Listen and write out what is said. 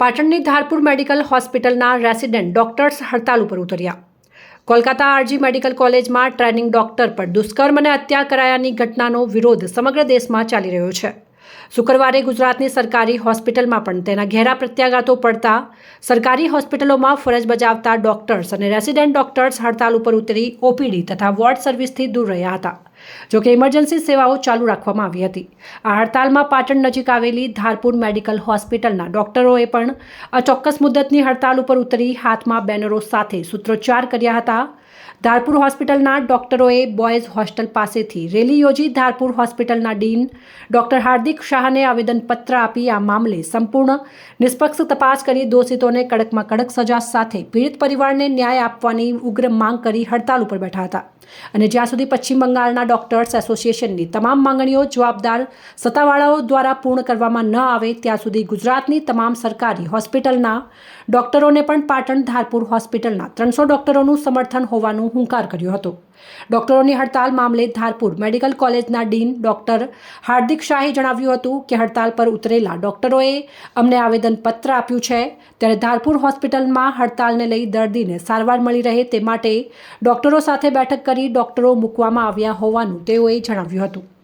પાટણની ધારપુર મેડિકલ હોસ્પિટલના resident doctors હડતાલ ઉપર ઉતર્યા. કોલકાતા આરજી મેડિકલ કોલેજમાં ટ્રેનિંગ ડોક્ટર પર દુષ્કર્મ અને હત્યા કરાયાની ઘટનાનો વિરોધ સમગ્ર દેશમાં ચાલી રહ્યો છે. શુક્રવારે ગુજરાતની સરકારી હોસ્પિટલમાં પણ તેના ઘેરા પ્રત્યાઘાતો પડતા સરકારી હોસ્પિટલોમાં ફરજ બજાવતા ડોક્ટર્સ અને રેસિડેન્ટ ડોક્ટર્સ હડતાલ ઉપર ઉતરી ઓપીડી તથા વોર્ડ સર્વિસથી દૂર રહ્યા હતા. જોકે ઇમરજન્સી સેવાઓ ચાલુ રાખવામાં આવી હતી. આ હડતાલમાં પાટણ નજીક આવેલી ધારપુર મેડિકલ હોસ્પિટલના ડોક્ટરોએ પણ અચોક્કસ મુદ્દતની હડતાલ ઉપર ઉતરી હાથમાં બેનરો સાથે સૂત્રોચ્ચાર કર્યા હતા. ધારપુર હોસ્પિટલના ડોક્ટરોએ બોયઝ હોસ્ટેલ પાસેથી રેલી યોજી ધારપુર હોસ્પિટલના ડીન ડોક્ટર હાર્દિક શાહને આવેદનપત્ર આપી આ મામલે સંપૂર્ણ નિષ્પક્ષ તપાસ કરી દોષિતોને કડકમાં કડક સજા સાથે પીડિત પરિવારને ન્યાય આપવાની ઉગ્ર માંગ કરી હડતાલ ઉપર બેઠા હતા. અને જ્યાં સુધી પશ્ચિમ બંગાળના ડોક્ટર્સ એસોસિએશનની તમામ માંગણીઓ જવાબદાર સત્તાવાળાઓ દ્વારા પૂર્ણ કરવામાં ન આવે ત્યાં સુધી ગુજરાતની તમામ સરકારી હોસ્પિટલના ડોક્ટરોને પણ પાટણ ધારપુર હોસ્પિટલના ત્રણસો ડોક્ટરોનું સમર્થન હોવાનું હુંકાર કર્યો હતો. ડોક્ટરોની હડતાલ મામલે ધારપુર મેડિકલ કોલેજના ડીન ડોક્ટર હાર્દિક શાહે જણાવ્યું હતું કે હડતાલ પર ઉતરેલા ડોક્ટરોએ અમને આવેદનપત્ર આપ્યું છે. ત્યારે ધારપુર હોસ્પિટલમાં હડતાલને લઈ દર્દીને સારવાર મળી રહે તે માટે ડોક્ટરો સાથે બેઠક કરી ડોક્ટરો મૂકવામાં આવ્યા હોવાનું તેઓએ જણાવ્યું હતું.